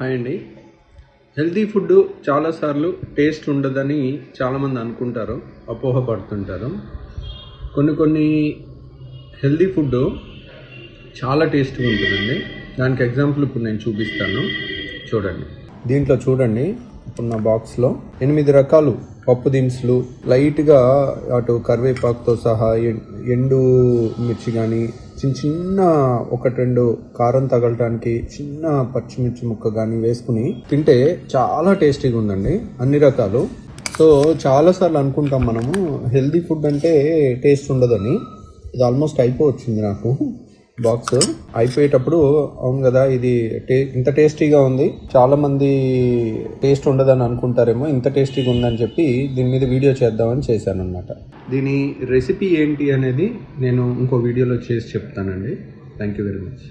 Hi అండి. Healthy food చాలాసార్లు taste ఉండదని చాలామంది అనుకుంటారు అపోహపడుతుంటారు. కొన్ని కొన్ని హెల్తీ ఫుడ్ చాలా టేస్ట్గా ఉంటుందండి. దానికి ఎగ్జాంపుల్ ఇప్పుడు నేను చూపిస్తాను. చూడండి. దీంట్లో చూడండి. ఉన్న బాక్స్లో ఎనిమిది రకాలు పప్పు దినుసులు. లైట్గా అటు కరివేపాకుతో సహా ఎండు మిర్చి కానీ చిన్న చిన్న ఒకటి రెండు కారం తగలటానికి చిన్న పచ్చిమిర్చి ముక్క కానీ వేసుకుని తింటే చాలా టేస్టీగా ఉందండి అన్ని రకాలు. సో చాలాసార్లు అనుకుంటాం మనము హెల్దీ ఫుడ్ అంటే టేస్ట్ ఉండదని. ఇది ఆల్మోస్ట్ అయిపోవచ్చింది నాకు. బాక్స్ అయిపోయేటప్పుడు అవును కదా ఇది ఇంత టేస్టీగా ఉంది. చాలా మంది టేస్ట్ ఉండదని అనుకుంటారేమో ఇంత టేస్టీగా ఉందని చెప్పి దీని మీద వీడియో చేద్దామని చేశాను అనమాట దీని రెసిపీ ఏంటి అనేది నేను ఇంకో వీడియోలో చేసి చెప్తానండి. Thank you very much.